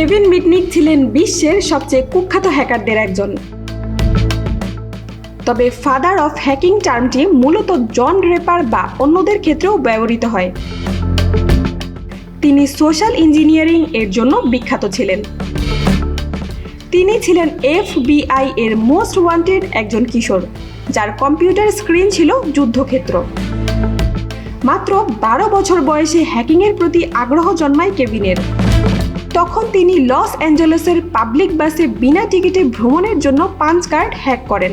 Kevin মিটনিক ছিলেন বিশ্বের সবচেয়ে কুখ্যাত হ্যাকারদের একজন। তবে ফাদার অফ হ্যাকিং টার্মটি মূলত জন রেপার বা অন্যদের ক্ষেত্রেও ব্যবহৃত হয়। তিনি সোশ্যাল ইঞ্জিনিয়ারিং এর জন্য বিখ্যাত ছিলেন। তিনি ছিলেন এফবিআই এর মোস্ট ওয়ান্টেড একজন কিশোর, যার কম্পিউটার স্ক্রিন ছিল যুদ্ধক্ষেত্র। মাত্র বারো বছর বয়সে হ্যাকিংয়ের প্রতি আগ্রহ জন্মায় কেভিনের। তখন তিনি লস অ্যাঞ্জেলেসের পাবলিক বাসে বিনা টিকিটে ভ্রমণের জন্য পাঞ্চ কার্ড হ্যাক করেন।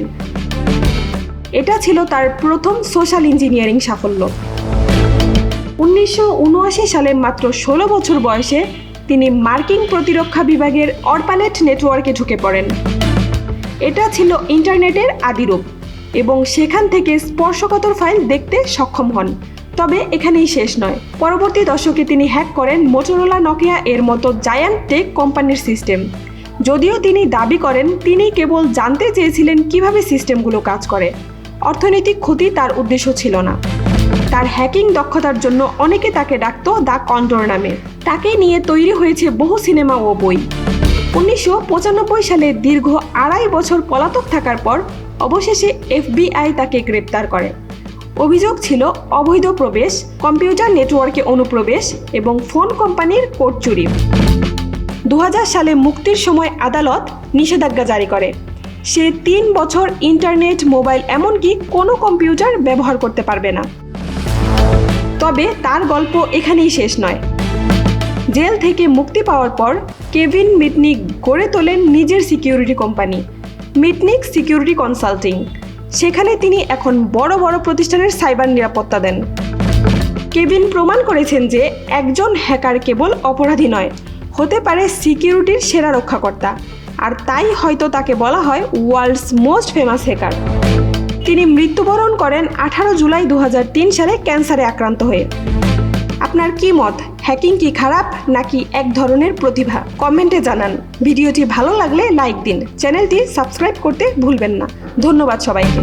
এটা ছিল তার প্রথম সোশ্যাল ইঞ্জিনিয়ারিং সাফল্য। উনিশশো উনআশি সালে মাত্র ষোলো বছর বয়সে তিনি মার্কিন প্রতিরক্ষা বিভাগের অরপানেট নেটওয়ার্কে ঢুকে পড়েন। এটা ছিল ইন্টারনেটের আদিরূপ এবং সেখান থেকে স্পর্শকাতর ফাইল দেখতে সক্ষম হন। তবে এখানেই শেষ নয়। পরবর্তী দশকে তিনি হ্যাক করেন মোটরোলা, নকিয়া এর মতো জায়ান্ট টেক কোম্পানির সিস্টেম যদিও তিনি দাবি করেন তিনি কেবল জানতে চেয়েছিলেন কীভাবে সিস্টেমগুলো কাজ করে। অর্থনৈতিক ক্ষতি তার উদ্দেশ্য ছিল না। তার হ্যাকিং দক্ষতার জন্য অনেকে তাকে ডাকত দ্য কন্ট্রোর নামে। তাকে নিয়ে তৈরি হয়েছে বহু সিনেমা ও বই। উনিশশো পঁচানব্বই সালে দীর্ঘ আড়াই বছর পলাতক থাকার পর, অবশেষে এফবিআই তাকে গ্রেপ্তার করে। অভিযোগ ছিল অবৈধ প্রবেশ, কম্পিউটার নেটওয়ার্কে অনুপ্রবেশ এবং ফোন কোম্পানির কোড চুরি। দু হাজার সালে মুক্তির সময় আদালত নিষেধাজ্ঞা জারি করে। সে তিন বছর ইন্টারনেট, মোবাইল এমনকি কোনো কম্পিউটার ব্যবহার করতে পারবে না। তবে তার গল্প এখানেই শেষ নয়। জেল থেকে মুক্তি পাওয়ার পর কেভিন মিটনিক গড়ে তোলেন নিজের security company, Mitnick security consulting. সেখানে তিনি এখন বড় বড় প্রতিষ্ঠানের সাইবার নিরাপত্তা দেন। কেভিন প্রমাণ করেছেন যে একজন হ্যাকার কেবল অপরাধী নয়, হতে পারে সিকিউরিটির সেরা রক্ষাকর্তা। আর তাই হয়তো তাকে বলা হয় ওয়ার্ল্ডস মোস্ট ফেমাস হ্যাকার। তিনি মৃত্যুবরণ করেন আঠারো জুলাই দু হাজার তিন সালে ক্যান্সারে আক্রান্ত হয়ে। আপনার কি মত? হ্যাকিং কি খারাপ নাকি এক ধরনের প্রতিভা? কমেন্টে জানান। ভিডিওটি ভালো লাগলে লাইক দিন। চ্যানেলটি সাবস্ক্রাইব করতে ভুলবেন না। ধন্যবাদ সবাইকে।